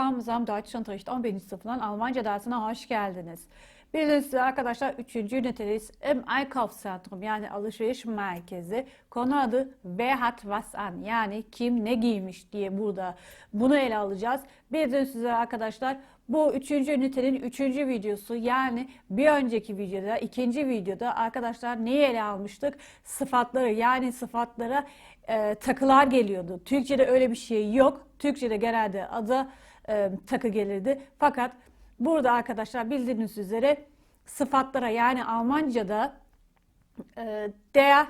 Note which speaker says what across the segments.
Speaker 1: Willkommen Deutschunterricht 11. sınıfından Almanca dersine hoş geldiniz. Üzere arkadaşlar 3. ünitedeyiz. Im Einkaufszentrum yani alışveriş merkezi. Konu adı Wer hat was an yani kim ne giymiş diye burada bunu ele alacağız. Bildiğiniz üzere arkadaşlar bu 3. ünitenin 3. videosu yani bir önceki videoda, ikinci videoda arkadaşlar neyi ele almıştık? Sıfatları yani sıfatlara e, takılar geliyordu. Türkçe'de öyle bir şey yok. Türkçe'de genelde adı e, takı gelirdi. Fakat burada arkadaşlar bildiğiniz üzere sıfatlara yani Almanca'da e, der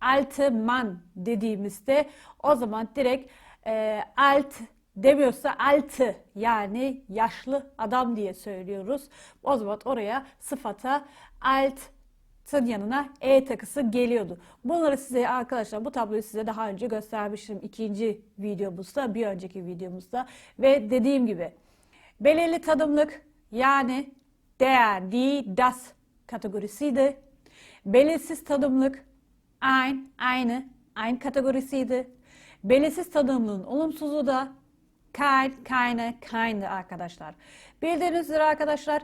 Speaker 1: alte Mann dediğimizde o zaman direkt e, alt demiyorsa altı yani yaşlı adam diye söylüyoruz. O zaman oraya sıfata alt tın yanına E takısı geliyordu. Bunları size arkadaşlar bu tabloyu size daha önce göstermiştim ikinci videomuzda, bir önceki videomuzda ve dediğim gibi belirli tadımlık yani der, die, das kategorisiydi. Belirsiz tadımlık ein, eine, ein kategorisiydi. Belirsiz tadımlığın olumsuzu da kein, keine, keine arkadaşlar. Bildiğiniz üzere arkadaşlar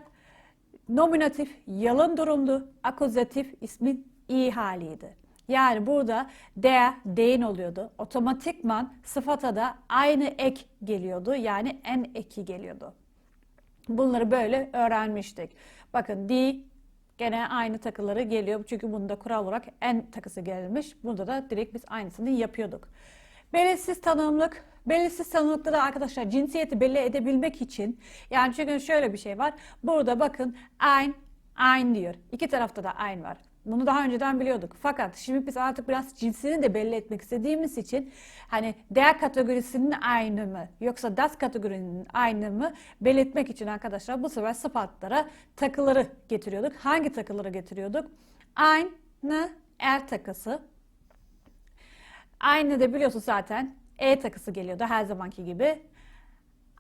Speaker 1: Nominatif yalın durumdu. Akuzatif ismin iyi haliydi. Yani burada der, den oluyordu. Otomatikman sıfata da aynı ek geliyordu. Yani en eki geliyordu. Bunları böyle öğrenmiştik. Bakın di gene aynı takıları geliyor. Çünkü bunda kural olarak en takısı gelmiş. Burada da direkt biz aynısını yapıyorduk. Belirsiz tanımlık. Belirsiz tanımlıkta da arkadaşlar cinsiyeti belli edebilmek için yani çünkü şöyle bir şey var. Burada bakın ein, ein diyor. İki tarafta da ein var. Bunu daha önceden biliyorduk. Fakat şimdi biz artık biraz cinsini de belli etmek istediğimiz için hani der kategorisinin aynı mı yoksa das kategorinin aynı mı belirtmek için arkadaşlar bu sefer sıfatlara takıları getiriyorduk. Hangi takıları getiriyorduk? Aynı er takısı. Aynı da biliyorsun zaten E takısı geliyordu her zamanki gibi.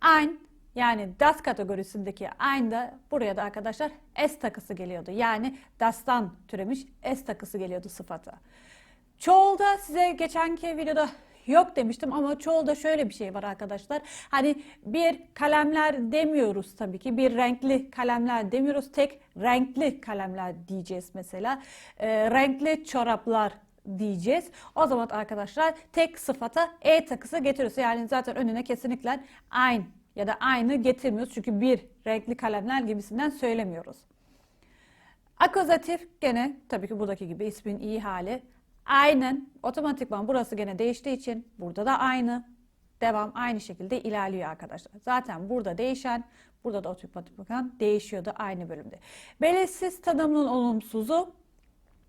Speaker 1: Ein yani das kategorisindeki ein da buraya da arkadaşlar S takısı geliyordu. Yani das'tan türemiş S takısı geliyordu sıfata. Çoğulda size geçenki videoda yok demiştim ama çoğulda şöyle bir şey var arkadaşlar. Hani bir kalemler demiyoruz tabii ki. Bir renkli kalemler demiyoruz. Tek renkli kalemler diyeceğiz mesela. E, renkli çoraplar diyeceğiz. O zaman arkadaşlar tek sıfata e takısı getiriyorsa yani zaten önüne kesinlikle aynı ya da aynı getirmiyoruz. Çünkü bir renkli kalemler gibisinden söylemiyoruz. Akuzatif gene tabii ki buradaki gibi ismin iyi hali. Aynen otomatikman burası gene değiştiği için burada da aynı. Devam aynı şekilde ilerliyor arkadaşlar. Zaten burada değişen burada da otomatikman değişiyordu aynı bölümde. Belirsiz tanımının olumsuzu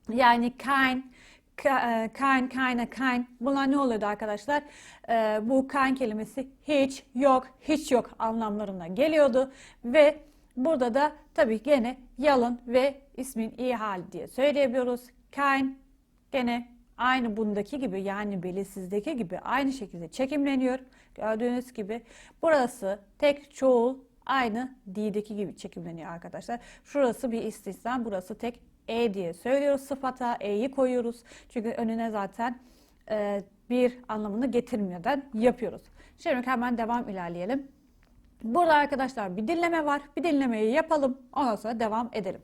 Speaker 1: yani kein, kein, keine, kein. Bunlar ne oluyordu arkadaşlar? Ee, bu kein kelimesi hiç, yok, hiç yok anlamlarına geliyordu. Ve burada da tabii gene yalın ve ismin iyi hali diye söyleyebiliyoruz. Kein gene aynı bundaki gibi yani belirsizdeki gibi aynı şekilde çekimleniyor. Gördüğünüz gibi burası tek çoğul aynı D'deki gibi çekimleniyor arkadaşlar. Şurası bir istisna, burası tek e diye söylüyoruz sıfata. E'yi koyuyoruz. Çünkü önüne zaten e, bir anlamını getirmeden yapıyoruz. Şimdi hemen devam ilerleyelim. Burada arkadaşlar bir dinleme var. Bir dinlemeyi yapalım. Ondan sonra devam edelim.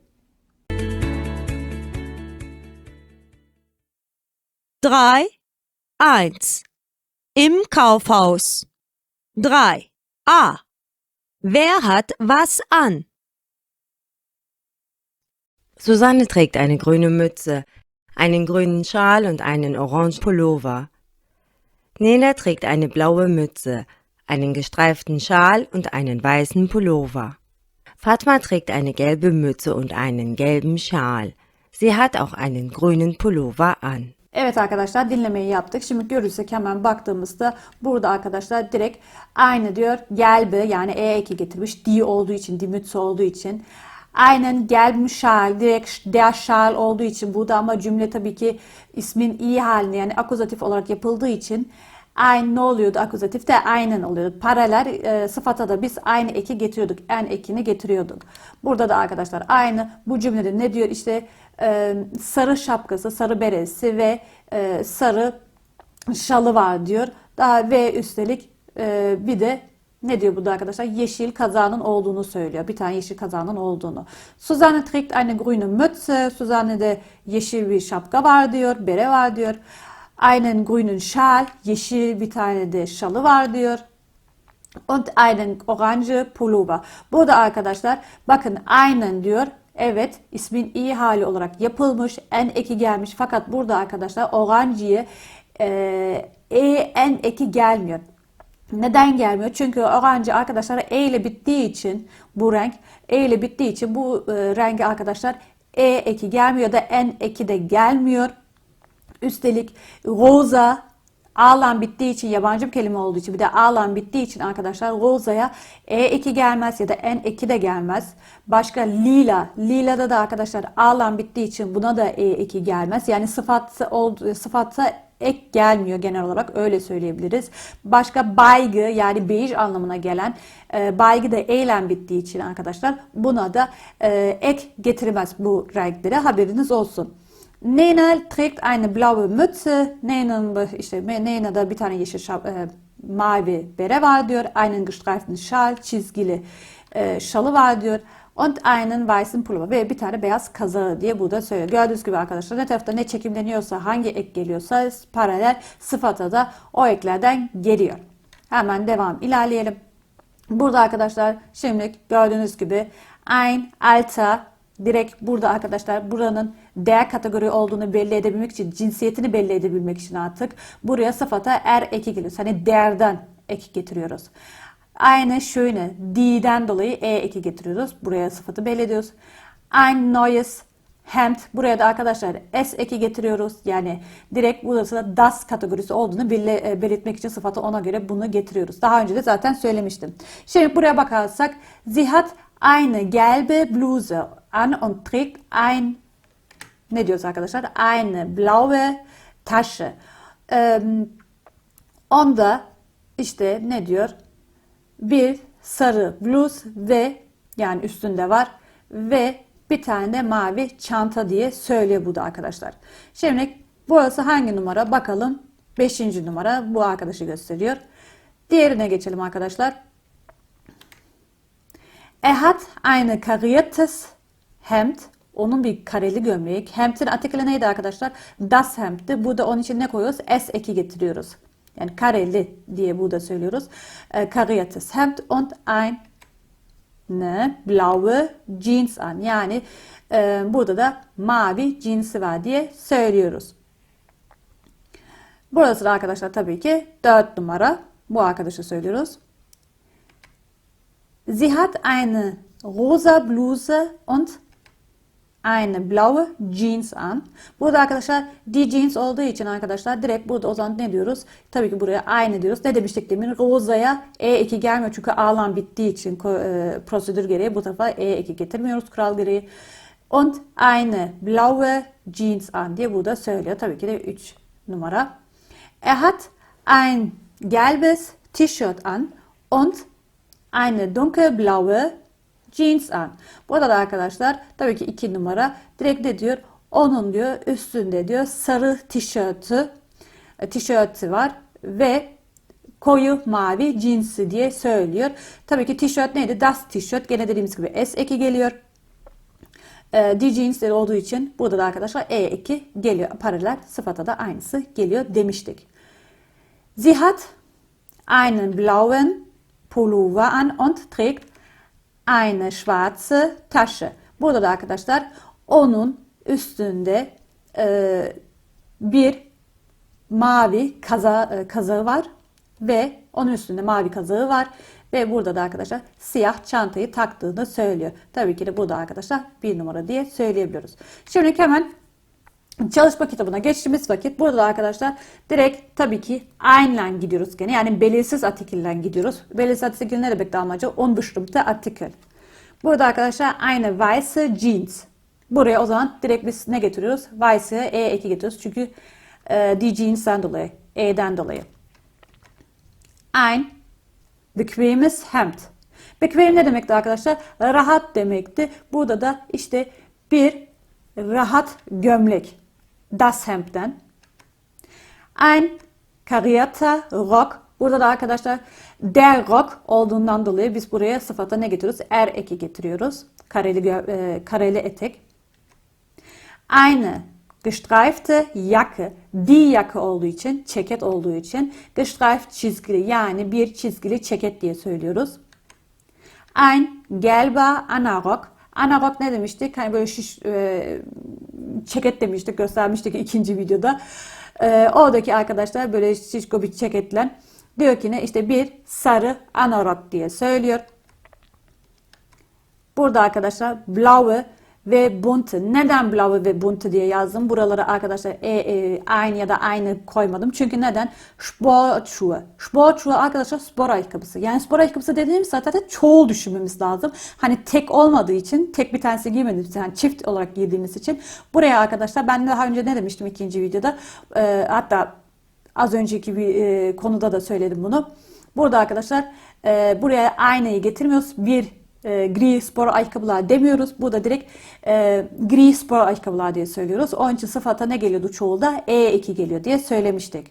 Speaker 2: 3. 1. Im Kaufhaus. 3. A. Wer hat was an?
Speaker 3: Susanne trägt eine grüne Mütze, einen grünen Schal und einen orangen Pullover. Nela trägt eine blaue Mütze, einen gestreiften Schal und einen weißen Pullover. Fatma trägt eine gelbe Mütze und einen gelben Schal. Sie hat auch einen grünen Pullover an.
Speaker 1: Evet arkadaşlar dinlemeyi yaptık. Şimdi görürsek hemen baktığımızda burada arkadaşlar direkt aynı diyor. Gelbe yani e eki getirmiş. Di olduğu için, di mütze olduğu için. Aynen gelmiş şal, direkt der şal olduğu için burada ama cümle tabii ki ismin iyi halini yani akuzatif olarak yapıldığı için aynı ne oluyordu akuzatif de aynen oluyordu. Paralel e, sıfata da biz aynı eki getiriyorduk. En ekini getiriyorduk. Burada da arkadaşlar aynı bu cümlede ne diyor işte e, sarı şapkası, sarı beresi ve e, sarı şalı var diyor. Daha ve üstelik e, bir de Ne diyor burada arkadaşlar? Yeşil kazanın olduğunu söylüyor. Bir tane yeşil kazanın olduğunu. Susanne trägt eine grüne Mütze. Susanne'de yeşil bir şapka var diyor. Bere var diyor. Einen grünen Schal. Yeşil bir tane de şalı var diyor. Und einen orange Pullover. Burada arkadaşlar bakın aynen diyor. Evet ismin iyi hali olarak yapılmış. En eki gelmiş. Fakat burada arkadaşlar oranjiye e, e en eki gelmiyor. Neden gelmiyor? Çünkü orange arkadaşlar E ile bittiği için bu renk E ile bittiği için bu e, rengi arkadaşlar E eki gelmiyor da N eki de gelmiyor. Üstelik roza A'lan bittiği için yabancı bir kelime olduğu için bir de A'lan bittiği için arkadaşlar rozaya E2 gelmez ya da N2 de gelmez. Başka lila. Lila'da da arkadaşlar A'lan bittiği için buna da E2 gelmez. Yani sıfat oldu, sıfatsa ek gelmiyor genel olarak öyle söyleyebiliriz. Başka baygı yani bej anlamına gelen e, baygı da eylem bittiği için arkadaşlar buna da e, ek getirmez bu renklere haberiniz olsun. Nena trägt eine blaue Mütze. Nena'nın işte Nena'da bir tane yeşil şap, e, mavi bere var diyor. Einen gestreiften Schal, çizgili e, şalı var diyor. Und einen weißen Pullover ve bir tane beyaz kazağı diye burada söylüyor. Gördüğünüz gibi arkadaşlar ne tarafta ne çekimleniyorsa hangi ek geliyorsa paralel sıfata da o eklerden geliyor. Hemen devam ilerleyelim. Burada arkadaşlar şimdi gördüğünüz gibi ein alter direkt burada arkadaşlar buranın değer kategori olduğunu belli edebilmek için, cinsiyetini belli edebilmek için artık buraya sıfata er eki geliyor. Hani değerden eki getiriyoruz. Aynı şöyle D'den dolayı E eki getiriyoruz. Buraya sıfatı belli ediyoruz. Ein neues Hemd. Buraya da arkadaşlar S eki getiriyoruz. Yani direkt burası da das kategorisi olduğunu belirtmek için sıfatı ona göre bunu getiriyoruz. Daha önce de zaten söylemiştim. Şimdi buraya bakarsak sie hat eine gelbe Bluse an und trägt ein ne diyoruz arkadaşlar? Eine blaue Tasche. Ee, onda işte ne diyor? Bir sarı bluz ve yani üstünde var ve bir tane de mavi çanta diye söylüyor bu da arkadaşlar. Şimdi burası hangi numara? Bakalım. Beşinci numara bu arkadaşı gösteriyor. Diğerine geçelim arkadaşlar. Er hat eine kariertes Hemd. Onun bir kareli gömlek. Hemd'in artikeli neydi arkadaşlar? Das Hemd'ti. Burada onun için ne koyuyoruz? S eki getiriyoruz. Yani kareli diye burada söylüyoruz. E, kariertes Hemd und eine blaue Jeans an. Yani e, burada da mavi cinsi var diye söylüyoruz. Burası da arkadaşlar tabii ki 4 numara. Bu arkadaşı söylüyoruz. Sie hat eine rosa Bluse und eine blaue Jeans an. Burada arkadaşlar die Jeans olduğu için arkadaşlar direkt burada o zaman ne diyoruz? Tabii ki buraya aynı diyoruz. Ne demiştik demin? Roza'ya E2 gelmiyor çünkü A'lan bittiği için e, prosedür gereği bu tarafa E2 getirmiyoruz kural gereği. Und eine blaue Jeans an diye burada söylüyor. Tabii ki de 3 numara. Er hat ein gelbes T-Shirt an und eine dunkelblaue jeans an. Burada da arkadaşlar tabii ki 2 numara direkt ne diyor? Onun diyor üstünde diyor sarı tişörtü e, tişörtü var ve koyu mavi cinsi diye söylüyor. Tabii ki tişört neydi? Das tişört. Gene dediğimiz gibi S eki geliyor. E, D jeansleri olduğu için burada da arkadaşlar E eki geliyor. Paralel sıfata da aynısı geliyor demiştik. Sie hat einen blauen Pullover an und trägt eine schwarze Tasche. Burada da arkadaşlar onun üstünde e, bir mavi kaza, e, kazağı var ve onun üstünde mavi kazağı var ve burada da arkadaşlar siyah çantayı taktığını söylüyor. Tabii ki de burada arkadaşlar bir numara diye söyleyebiliyoruz. Şimdi hemen çalışma kitabına geçtiğimiz vakit burada da arkadaşlar direkt tabii ki aynen gidiyoruz gene. Yani belirsiz artikelden gidiyoruz. Belirsiz artikel ne demek Almanca? Unbestimmte Artikel. Burada arkadaşlar aynı weiße jeans. Buraya o zaman direkt biz ne getiriyoruz? Weiße E eki getiriyoruz. Çünkü e, die jeans'ten dolayı. E'den dolayı. Ein bequemes Hemd. Bequem ne demekti arkadaşlar? Rahat demekti. Burada da işte bir rahat gömlek. Das Hemd'den. Ein karierter Rock Burada da arkadaşlar der Rock olduğundan dolayı biz buraya sıfata ne getiriyoruz? Er eki getiriyoruz. Kareli, e, kareli etek. Eine gestreifte Jacke, die Jacke olduğu için, ceket olduğu için gestreift çizgili yani bir çizgili ceket diye söylüyoruz. Ein gelber Anarok ne demiştik? Hani böyle şiş, e, ceket demiştik, göstermiştik ikinci videoda. E, oradaki arkadaşlar böyle şişko bir ceketle diyor ki ne? İşte bir sarı Anarok diye söylüyor. Burada arkadaşlar blaue ve bunte. Neden blaue ve bunte diye yazdım? Buralara arkadaşlar e, e, aynı ya da aynı koymadım. Çünkü neden? Sportschuhe. Sportschuhe arkadaşlar spor ayakkabısı. Yani spor ayakkabısı dediğimiz zaten çoğul düşünmemiz lazım. Hani tek olmadığı için, tek bir tanesi giymediğimiz yani çift olarak giydiğimiz için. Buraya arkadaşlar ben daha önce ne demiştim ikinci videoda? Ee, hatta az önceki bir e, konuda da söyledim bunu. Burada arkadaşlar e, buraya aynayı getirmiyoruz. Bir e, gri spor ayakkabılar demiyoruz. Burada direkt e, gri spor ayakkabılar diye söylüyoruz. Onun için sıfata ne geliyordu çoğulda? E2 geliyor diye söylemiştik.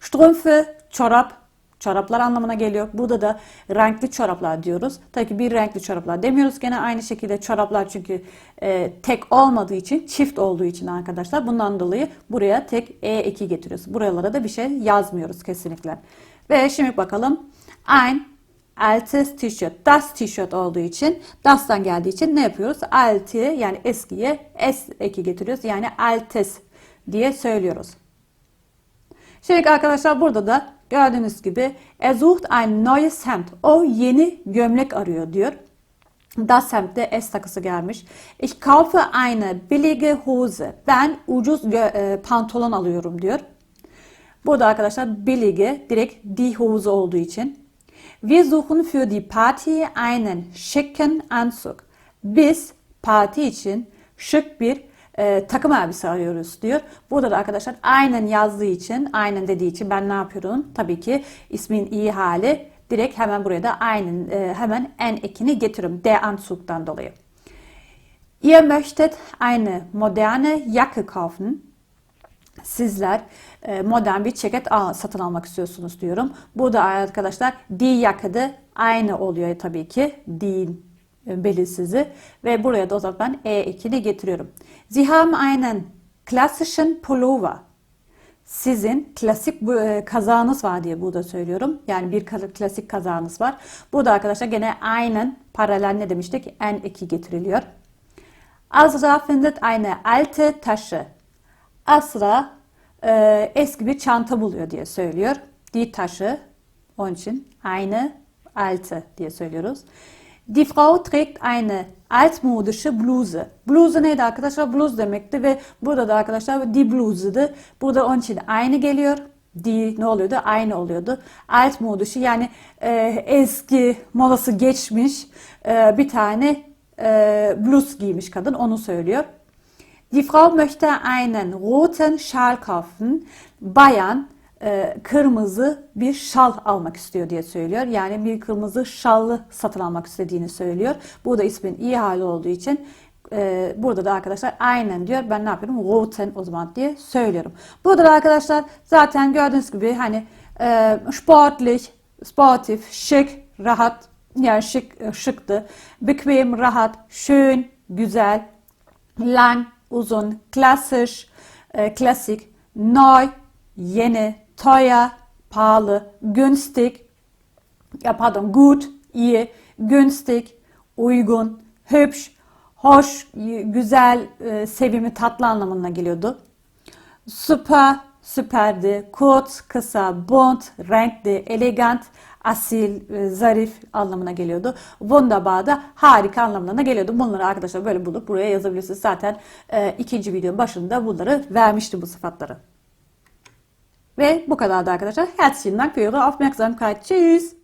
Speaker 1: Strümpfe, çorap, çoraplar anlamına geliyor. Burada da renkli çoraplar diyoruz. Tabii ki bir renkli çoraplar demiyoruz. Gene aynı şekilde çoraplar çünkü e, tek olmadığı için, çift olduğu için arkadaşlar. Bundan dolayı buraya tek E2 getiriyoruz. Buralara da bir şey yazmıyoruz kesinlikle. Ve şimdi bakalım. Ein altes tişört, das tişört olduğu için, das'tan geldiği için ne yapıyoruz? Alte yani eskiye s eki getiriyoruz. Yani altes diye söylüyoruz. Şimdi arkadaşlar burada da gördüğünüz gibi er ein neues Hemd. O yeni gömlek arıyor diyor. Das Hemd'de S takısı gelmiş. Ich kaufe eine billige Hose. Ben ucuz e, pantolon alıyorum diyor. Burada arkadaşlar billige direkt die Hose olduğu için. Wir suchen für die Party einen schicken Anzug. Biz parti için şık bir e, takım elbise arıyoruz diyor. Burada da arkadaşlar aynen yazdığı için, aynen dediği için ben ne yapıyorum? Tabii ki ismin iyi hali direkt hemen buraya da aynen e, hemen en ekini getiriyorum. Der Anzug'dan dolayı. Ihr möchtet eine moderne Jacke kaufen. Sizler e, modern bir ceket satın almak istiyorsunuz diyorum. Burada arkadaşlar die Jacke de aynı oluyor tabii ki. Die e, belirsizi ve buraya da o zaman ben E2'ni getiriyorum. Sie haben einen klassischen Pullover. Sizin klasik e, kazağınız var diye burada söylüyorum. Yani bir kla- klasik kazağınız var. Burada arkadaşlar gene aynen paralel ne demiştik? N2 getiriliyor. Azra findet eine alte Tasche. Asra e, eski bir çanta buluyor diye söylüyor. Die Tasche. Onun için eine alte diye söylüyoruz. Die Frau trägt eine altmodische Bluse. Bluse neydi arkadaşlar? Bluz demekti ve burada da arkadaşlar die Bluse'dı. Burada onun için aynı geliyor. Die ne oluyordu? Aynı oluyordu. Altmodische yani e, eski molası geçmiş e, bir tane e, bluz giymiş kadın onu söylüyor. Die Frau möchte einen roten Schal kaufen. Bayan e, kırmızı bir şal almak istiyor diye söylüyor. Yani bir kırmızı şallı satın almak istediğini söylüyor. Bu da ismin iyi hali olduğu için e, burada da arkadaşlar aynen diyor. Ben ne yapıyorum? Roten o zaman diye söylüyorum. Burada da arkadaşlar zaten gördüğünüz gibi hani e, sportlich, sportif, şık, rahat yani şık, şıktı. Bequem, rahat, schön, güzel, lang, uzun, klassisch, e, klasik, neu, yeni, teuer, pahalı, günstig, ya pardon, gut, iyi, günstig, uygun, hübsch, hoş, güzel, e, sevimli, tatlı anlamına geliyordu. Super, süperdi, kurz, kısa, bunt, renkli, elegant, asil, e, zarif anlamına geliyordu. Wunderbar da harika anlamına geliyordu. Bunları arkadaşlar böyle bulup buraya yazabilirsiniz. Zaten e, ikinci videonun başında bunları vermiştim bu sıfatları. Ve bu kadardı arkadaşlar. Herzlichen Dank für Ihre Aufmerksamkeit. Tschüss.